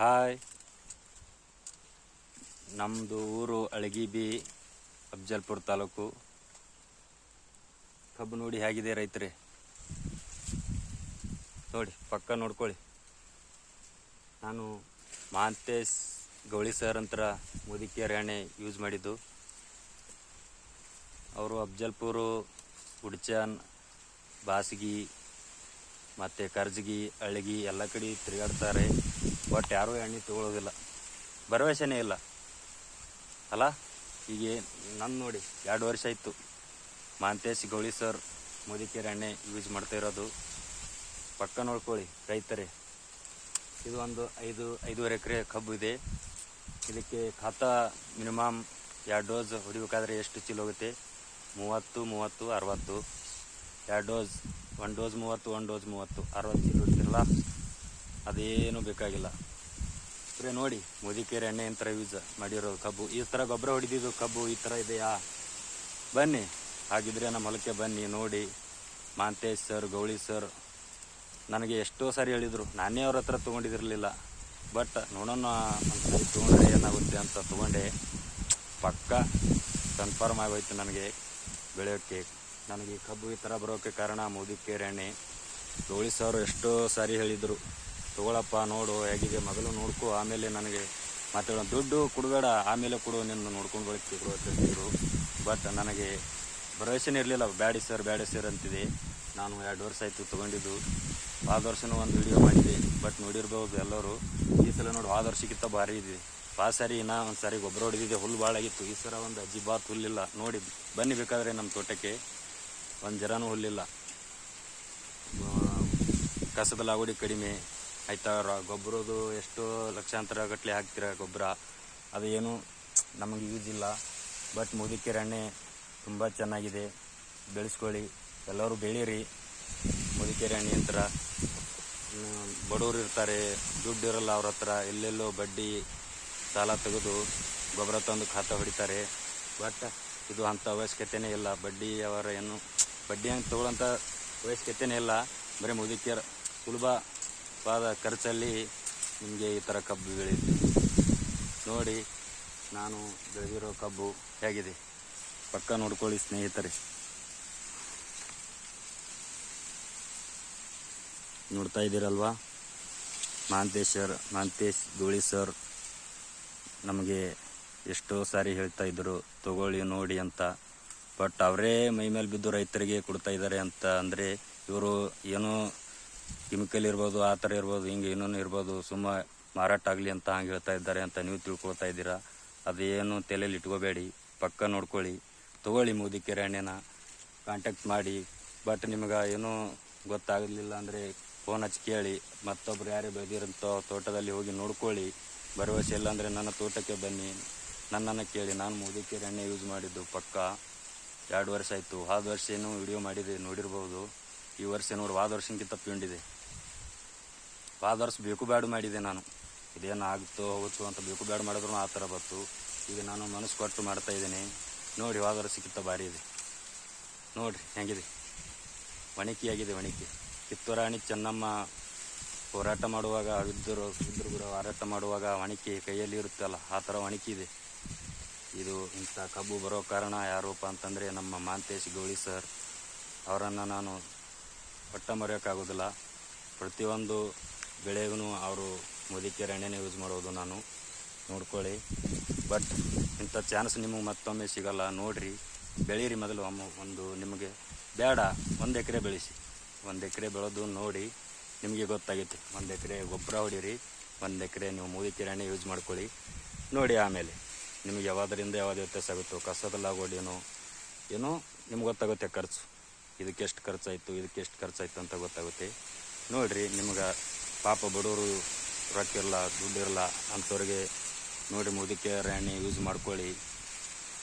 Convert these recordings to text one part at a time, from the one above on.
Hi. ನಮ್ಮದು ಊರು ಅಳಗಿಬಿ ಅಫ್ಜಲ್ಪುರ ತಾಲೂಕು. ಕಬ್ಬು ನೋಡಿ ಹೇಗಿದೆ ರೈತರೇ? ನೋಡಿ, ಪಕ್ಕ ನೋಡ್ಕೊಳ್ಳಿ. ನಾನು ಮಾಂತೇಶ್ ಗೌಳಿ ಸರ್ ಅಂತರ ಮುದುಕಿಯ ಎಣ್ಣೆ ಯೂಸ್ ಮಾಡಿದ್ದು. ಅವರು ಅಫ್ಜಲ್ಪುರು ಉಡ್ಚಾನ್ ಬಾಸಗಿ, ಮತ್ತು ಕರ್ಜಗಿ, ಅಳಗಿ ಎಲ್ಲ ಕಡೆ ತಿರುಗಾಡ್ತಾರೆ. ಬಟ್ ಯಾರೂ ಎಣ್ಣೆ ತಗೊಳ್ಳೋದಿಲ್ಲ ಭರವಸೆನೇ ಇಲ್ಲ. ಅಲ್ಲ ಈಗ ನನ್ನ ನೋಡಿ ಎರಡು ವರ್ಷ ಆಯಿತು. ಮಾಂತೇಶ್, ಗೌಳಿ ಸರ್ ಮೋದಿಕೇರಿ ಎಣ್ಣೆ ಯೂಸ್ ಮಾಡ್ತಾ ಇರೋದು. ಪಕ್ಕ ನೋಡ್ಕೊಳ್ಳಿ ರೈತರೇ. ಇದು ಒಂದು ಐದು, ಐದೂವರೆ ಎಕರೆ ಕಬ್ಬು ಇದೆ. ಇದಕ್ಕೆ ಖಾತ ಮಿನಿಮಮ್ ಎರಡು ಡೋಸ್ ಹೊಡಿಬೇಕಾದ್ರೆ ಎಷ್ಟು ಚೀಲ ಹೋಗುತ್ತೆ? ಮೂವತ್ತು ಮೂವತ್ತು, ಅರವತ್ತು. ಎರಡು ಡೋಸ್ ಒನ್ ಡೋಸ್ ಮೂವತ್ತು ಒನ್ ಡೋಸ್ ಮೂವತ್ತು, ಅರವತ್ತು ಚೀಲ ಹೊಡಿತಿರಲ್ಲ? ಅದೇನು ಬೇಕಾಗಿಲ್ಲ. ಸ್ಪ್ರೇ ನೋಡಿ, ಮುದಿಕೇರಿ ಎಣ್ಣೆ ಥರ ಯೂಸ್ ಮಾಡಿರೋದು ಕಬ್ಬು. ಈ ಥರ ಗೊಬ್ಬರ ಹೊಡಿದಿದ್ದು ಕಬ್ಬು, ಈ ಥರ ಇದೆಯಾ? ಬನ್ನಿ. ಹಾಗಿದ್ರೆ ನಮ್ಮ ಹೊಲಕ್ಕೆ ಬನ್ನಿ, ನೋಡಿ. ಮಾಂತೇಶ್ ಸರ್ ಗೌಳಿ ಸರ್ ನನಗೆ ಎಷ್ಟೋ ಸಾರಿ ಹೇಳಿದರು. ನಾನೇ ಅವ್ರ ಹತ್ರ ತೊಗೊಂಡಿದಿರಲಿಲ್ಲ ಬಟ್ ನೋಡೋಣ ಒಂದು ತೊಗೊಂಡ್ರೆ ಏನಾಗುತ್ತೆ ಅಂತ ತೊಗೊಂಡೆ. ಪಕ್ಕ ಕನ್ಫರ್ಮ್ ಆಗೋಯ್ತು ನನಗೆ ಬೆಳೆಯೋಕ್ಕೆ. ನನಗೆ ಕಬ್ಬು ಈ ಥರ ಬರೋಕ್ಕೆ ಕಾರಣ ಮೋದಿ ಎಣ್ಣೆ. ಗೌಳಿ ಸರ್ ಎಷ್ಟೋ ಸಾರಿ ಹೇಳಿದರು. ತಗೊಳಪ್ಪ, ನೋಡು, ಹೇಗಿದೆ ಮೊದಲು ನೋಡ್ಕೊ, ಆಮೇಲೆ ನನಗೆ ಮಾತಾಡೋ. ದುಡ್ಡು ಕೊಡಬೇಡ, ಆಮೇಲೆ ಕೊಡು ನಿನ್ನ ನೋಡ್ಕೊಂಡು ಬರ್ತೀವಿ ಕೊಡು ಅಂತ ಹೇಳಿದ್ರು. ಬಟ್ ನನಗೆ ಭರವಸೆನೇ ಇರಲಿಲ್ಲ. ಬ್ಯಾಡಿ ಸರ್ ಬ್ಯಾಡಿ ಸರ್ ಅಂತಿದೆ. ನಾನು ಎರಡು ವರ್ಷ ಆಯಿತು ತೊಗೊಂಡಿದ್ದು. ಆದ ವರ್ಷನೂ ಒಂದು ವಿಡಿಯೋ ಮಾಡಿದೆ. ಬಟ್ ನೋಡಿರ್ಬೋದು ಎಲ್ಲರೂ, ಈ ಸಲ ನೋಡು ಆದ ವರ್ಷಕ್ಕಿಂತ ಭಾರಿ ಇದೆ. ಆ ಸರಿ ನಾ ಒಂದು ಸಾರಿ ಗೊಬ್ಬರ ಹೊಡೆದಿದೆ ಹುಲ್ಲು ಭಾಳ ಆಗಿತ್ತು. ಈ ಸರ ಒಂದು ಅಜ್ಜಿ ಬಾತ್ ಹುಲ್ಲಿಲ್ಲ. ನೋಡಿ, ಬನ್ನಿ ಬೇಕಾದರೆ ನಮ್ಮ ತೋಟಕ್ಕೆ. ಒಂದು ಜರಾನೂ ಹುಲ್ಲಿಲ್ಲ. ಕಸದ ಕಡಿಮೆ. ಆಯ್ತಾ ಗೊಬ್ಬರದು ಎಷ್ಟು ಲಕ್ಷಾಂತರ ಗಟ್ಟಲೆ ಹಾಕ್ತೀರ ಗೊಬ್ಬರ ಅದು ಏನು ನಮಗೆ ಯೂಸ್ ಇಲ್ಲ. ಬಟ್ ಮೋದಿ ಕಿರಣೆ ತುಂಬ ಚೆನ್ನಾಗಿದೆ. ಬೆಳೆಸ್ಕೊಳ್ಳಿ. ಎಲ್ಲರೂ ಬೆಳೀರಿ. ಮೋದಿ ಎಣ್ಣೆ ಅಂತರ ಬಡವರು ಇರ್ತಾರೆ, ದುಡ್ಡು ಇರಲ್ಲ ಅವ್ರ ಹತ್ರ. ಎಲ್ಲೆಲ್ಲೋ ಬಡ್ಡಿ ಸಾಲ ತೆಗೆದು ಗೊಬ್ಬರ ತಂದು ಖಾತಾ ಹೊಡಿತಾರೆ. ಬಟ್ ಇದು ಅಂಥ ಅವಶ್ಯಕತೆನೇ ಇಲ್ಲ. ಬಡ್ಡಿ ಅವರ ಏನು, ಬಡ್ಡಿ ಹಂಗೆ ತೊಗೊಳ್ಳೋಂಥ ಅವಶ್ಯಕತೆನೇ ಇಲ್ಲ. ಬರೀ ಮುದುಕಿಯರ ಸುಲಭವಾದ ಖರ್ಚಲ್ಲಿ ನಿಮಗೆ ಈ ಥರ ಕಬ್ಬು ಬೆಳೆಯುತ್ತೆ. ನೋಡಿ, ನಾನು ಬೆಳೆದಿರೋ ಕಬ್ಬು ಹೇಗಿದೆ? ಪಕ್ಕ ನೋಡ್ಕೊಳ್ಳಿ ಸ್ನೇಹಿತರೆ. ನೋಡ್ತಾ ಇದ್ದೀರಲ್ವಾ? ಮಾಂತೇಶ್ವರ್, ಮಾಂತೇಶ್ ಧೂಳಿ ಸರ್ ನಮಗೆ ಎಷ್ಟೋ ಸಾರಿ ಹೇಳ್ತಾ ಇದ್ದರು ತಗೊಳ್ಳಿ ನೋಡಿ ಅಂತ. ಬಟ್ ಅವರೇ ಮೈ ಮೇಲೆ ಬಿದ್ದು ರೈತರಿಗೆ ಕೊಡ್ತಾ ಇದ್ದಾರೆ ಅಂತ ಅಂದರೆ ಇವರು ಏನೋ ಕೆಮಿಕಲ್ ಇರ್ಬೋದು, ಆ ಥರ ಇರ್ಬೋದು, ಹಿಂಗೆ ಇನ್ನೊಂದು ಇರ್ಬೋದು, ಸುಮ್ಮ ಮಾರಾಟ ಆಗಲಿ ಅಂತ ಹಂಗೆ ಹೇಳ್ತಾ ಇದ್ದಾರೆ ಅಂತ ನೀವು ತಿಳ್ಕೊಳ್ತಾ ಇದ್ದೀರಾ? ಅದೇನು ತಲೆಯಲ್ಲಿ ಇಟ್ಕೋಬೇಡಿ, ಪಕ್ಕ ನೋಡ್ಕೊಳ್ಳಿ, ತಗೊಳ್ಳಿ ಮುದಿಕೆರೆ ಎಣ್ಣೆನ ಕಾಂಟ್ಯಾಕ್ಟ್ ಮಾಡಿ. ಬಟ್ ನಿಮಗೆ ಏನೂ ಗೊತ್ತಾಗಲಿಲ್ಲ ಅಂದರೆ ಫೋನ್ ಹಚ್ಚಿ ಕೇಳಿ. ಮತ್ತೊಬ್ರು ಯಾರೇ ಬೆಳೆದಿರಂತ ತೋಟದಲ್ಲಿ ಹೋಗಿ ನೋಡ್ಕೊಳ್ಳಿ. ಭರವಸೆ ಇಲ್ಲ ಅಂದರೆ ನನ್ನ ತೋಟಕ್ಕೆ ಬನ್ನಿ. ನನ್ನನ್ನು ಕೇಳಿ. ನಾನು ಮುದಿಕೆರೆ ಎಣ್ಣೆ ಯೂಸ್ ಮಾಡಿದ್ದು ಪಕ್ಕ. ಎರಡು ವರ್ಷ ಆಯಿತು. ಹೋದ ವರ್ಷ ಏನು ವಿಡಿಯೋ ಮಾಡಿದೆ ನೋಡಿರ್ಬೋದು. ಈ ವರ್ಷ ನೋಡಿ ವಾದ ವರ್ಷಕ್ಕಿಂತ ಪಿಂಡಿದೆ. ವಾದ ವರ್ಷ ಬೇಕು ಬ್ಯಾಡು ಮಾಡಿದೆ ನಾನು. ಇದೇನು ಆಗುತ್ತೋ ಹೋಗುತ್ತೋ ಅಂತ ಬೇಕು ಬ್ಯಾಡು ಮಾಡಿದ್ರು ಆ ಥರ ಬಂತು. ಈಗ ನಾನು ಮನಸ್ಸು ಕೊಟ್ಟು ಮಾಡ್ತಾ ಇದ್ದೀನಿ. ನೋಡಿ ವಾದ ವರ್ಷಕ್ಕಿಂತ ಭಾರಿ ಇದೆ. ನೋಡಿರಿ, ಹೆಂಗಿದೆ? ವಣಿಕೆಯಾಗಿದೆ ವಣಿಕೆ. ಕಿತ್ತೂರಾಣಿ ಚೆನ್ನಮ್ಮ ಹೋರಾಟ ಮಾಡುವಾಗ ವಿದ್ದರು ಗುರು ಹೋರಾಟ ಮಾಡುವಾಗ ವಣಿಕೆ ಕೈಯಲ್ಲಿ ಇರುತ್ತಲ್ಲ, ಆ ಥರ ವಣಿಕೆ ಇದೆ. ಇದು ಇಂಥ ಕಬ್ಬು ಬರೋ ಕಾರಣ ಯಾರಪ್ಪ ಅಂತಂದರೆ ನಮ್ಮ ಮಾಂತೇಶ್ ಗೌಳಿ ಸರ್. ಅವರನ್ನು ನಾನು ಒಟ್ಟ ಮರೆಯೋಕ್ಕಾಗೋದಿಲ್ಲ. ಪ್ರತಿಯೊಂದು ಬೆಳೆಗೂ ಅವರು ಮುದಿಕೆರೆ ಎಣ್ಣೆನೇ ಯೂಸ್ ಮಾಡೋದು ನಾನು. ನೋಡ್ಕೊಳ್ಳಿ. ಬಟ್ ಇಂಥ ಚಾನ್ಸ್ ನಿಮಗೆ ಮತ್ತೊಮ್ಮೆ ಸಿಗಲ್ಲ. ನೋಡಿರಿ. ಬೆಳೀರಿ ಮೊದಲು ಒಂದು ನಿಮಗೆ ಬೇಡ. ಒಂದು ಎಕರೆ ಬೆಳೆಸಿ. ಒಂದು ಎಕರೆ ಬೆಳೆದು ನೋಡಿ ನಿಮಗೆ ಗೊತ್ತಾಗುತ್ತೆ ಒಂದು ಎಕರೆ ಗೊಬ್ಬರ ಹೊಡೀರಿ. ಒಂದು ಎಕರೆ ನೀವು ಮುದಿಕೆರೆ ಎಣ್ಣೆ ಯೂಸ್ ಮಾಡ್ಕೊಳ್ಳಿ. ನೋಡಿ ಆಮೇಲೆ ನಿಮಗೆ ಯಾವುದರಿಂದ ಯಾವ್ದು ವ್ಯತ್ಯಾಸ ಆಗುತ್ತೋ ಕಸದಲ್ಲಾಗೋಡಿ ಏನೋ ಏನೋ ನಿಮ್ಗೆ ಗೊತ್ತಾಗುತ್ತೆ ಖರ್ಚು. ಇದಕ್ಕೆ ಎಷ್ಟು ಖರ್ಚಾಯಿತು, ಇದಕ್ಕೆ ಎಷ್ಟು ಖರ್ಚಾಯಿತು ಅಂತ ಗೊತ್ತಾಗುತ್ತೆ. ನೋಡಿರಿ, ನಿಮ್ಗೆ ಪಾಪ ಬಡವರು ರೊಕ್ಕ ಇರಲ್ಲ ದುಡ್ಡು ಇರಲ್ಲ ಅಂಥವ್ರಿಗೆ ನೋಡಿ ಮುದಿಕೆ ರಾಣಿ ಯೂಸ್ ಮಾಡ್ಕೊಳ್ಳಿ.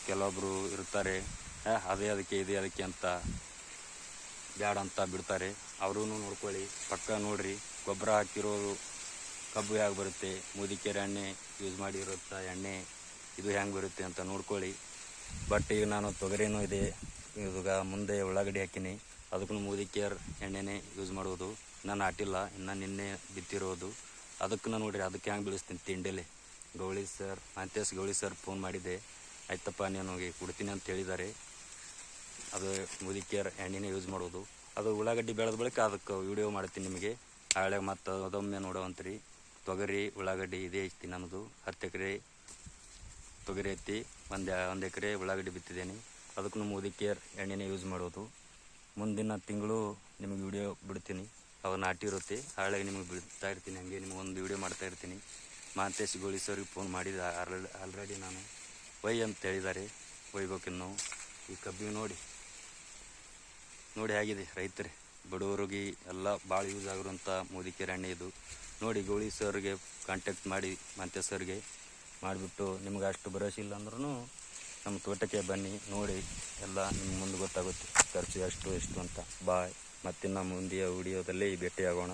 ಕೆಲವೊಬ್ಬರು ಇರ್ತಾರೆ ಅದೇ ಅದಕ್ಕೆ, ಇದೇ ಅದಕ್ಕೆ ಅಂತ ಬ್ಯಾಡ ಅಂತ ಬಿಡ್ತಾರೆ. ಅವರೂ ನೋಡ್ಕೊಳ್ಳಿ. ಪಕ್ಕ ನೋಡಿರಿ, ಗೊಬ್ಬರ ಹಾಕಿರೋರು ಕಬ್ಬು ಹೇಗೆ ಬರುತ್ತೆ ಮುದಿಕೆರೆ ಎಣ್ಣೆ ಯೂಸ್ ಮಾಡಿರುತ್ತ ಎಣ್ಣೆ ಇದು ಹೆಂಗೆ ಬರುತ್ತೆ ಅಂತ ನೋಡ್ಕೊಳ್ಳಿ. ಬಟ್ ಈಗ ನಾನು ತೊಗರಿನೂ ಇದೆ. ಇವಾಗ ಮುಂದೆ ಉಳ್ಳಾಗಡ್ಡಿ ಹಾಕಿನಿ. ಅದಕ್ಕೂ ಮುದಿಕೇರ್ ಎಣ್ಣೆನೇ ಯೂಸ್ ಮಾಡೋದು ನಾನು ನಾಟಿಲ್ಲ, ಇನ್ನು ನಿನ್ನೆ ಬಿತ್ತಿರೋದು. ಅದಕ್ಕೆ ನಾನು ನೋಡ್ರಿ, ಅದಕ್ಕೆ ಹೆಂಗೆ ಬೆಳೆಸ್ತೀನಿ ತಿಂಡಿಲಿ. ಗೌಳಿ ಸರ್ ಅಂತ್ಯಸ್ ಗೌಳಿ ಸರ್ ಫೋನ್ ಮಾಡಿದ್ದೆ. ಆಯ್ತಪ್ಪ, ನಾನು ಕೊಡ್ತೀನಿ ಅಂತ ಹೇಳಿದ್ದಾರೆ. ಅದು ಮುದಿಕೇರ್ ಎಣ್ಣೆನೇ ಯೂಸ್ ಮಾಡೋದು ಅದು ಉಳ್ಳಾಗಡ್ಡಿ ಬೆಳೆದ ಬಳಿಕ ಅದಕ್ಕೆ ವಿಡಿಯೋ ಮಾಡ್ತೀನಿ ನಿಮಗೆ. ಆಳೆ ಮತ್ತು ಅದೊಮ್ಮೆ ನೋಡೋವಂತ್ರಿ. ತೊಗರಿ, ಉಳ್ಳಾಗಡ್ಡಿ ಇದೇ ಐತಿ ನಮ್ಮದು ಹತ್ತು ಎಕರೆ ತೊಗರಿ ಐತಿ. ಒಂದು ಒಂದು ಎಕರೆ ಉಳ್ಳಾಗಡ್ಡಿ ಬಿತ್ತಿದ್ದೇನೆ. ಅದಕ್ಕೂ ಮುದಿಕೇರ್ ಎಣ್ಣೆನೇ ಯೂಸ್ ಮಾಡೋದು. ಮುಂದಿನ ತಿಂಗಳು ನಿಮಗೆ ವಿಡಿಯೋ ಬಿಡ್ತೀನಿ. ಅವು ನಾಟಿ ಇರುತ್ತೆ. ಹಾಳೆ ನಿಮಗೆ ಬಿಡ್ತಾ ಇರ್ತೀನಿ. ಹಾಗೆ ನಿಮಗೆ ಒಂದು ವಿಡಿಯೋ ಮಾಡ್ತಾ ಇರ್ತೀನಿ. ಮಾತೇಶ್ ಗೋಳಿ ಸರ್ಗೆ ಫೋನ್ ಮಾಡಿದ ಆಲ್ರೆಡಿ ನಾನು. ಒಯ್ ಅಂತ ಹೇಳಿದ್ದಾರೆ. ಒಯ್ಬೇಕಿನ್ನು ಈ ಕಬ್ಬಿಗೆ ನೋಡಿ. ನೋಡಿ ಹೇಗಿದೆ ರೈತರೇ. ಬಡವರಿಗೆ ಎಲ್ಲ ಭಾಳ ಯೂಸ್ ಆಗಿರುವಂಥ ಮೋದಿಕೆರೆ ಎಣ್ಣೆ ಇದು. ನೋಡಿ ಗೋಳಿ ಸರ್ಗೆ ಕಾಂಟ್ಯಾಕ್ಟ್ ಮಾಡಿ ಮಂತೆ ಸರ್ಗೆ ಮಾಡಿಬಿಟ್ಟು ನಿಮ್ಗೆ ಅಷ್ಟು ಭರವಸೆ ಇಲ್ಲ ಅಂದ್ರೂ ನಮ್ಮ ತೋಟಕ್ಕೆ ಬನ್ನಿ, ನೋಡಿ. ಎಲ್ಲ ನಿಮ್ಮ ಮುಂದೆ ಗೊತ್ತಾಗುತ್ತೆ. ಖರ್ಚು ಎಷ್ಟು ಎಷ್ಟು ಅಂತ. ಬಾಯ್ ಮತ್ತಿನ್ನು ಮುಂದಿನ ವಿಡಿಯೋದಲ್ಲಿ ಭೇಟಿಯಾಗೋಣ.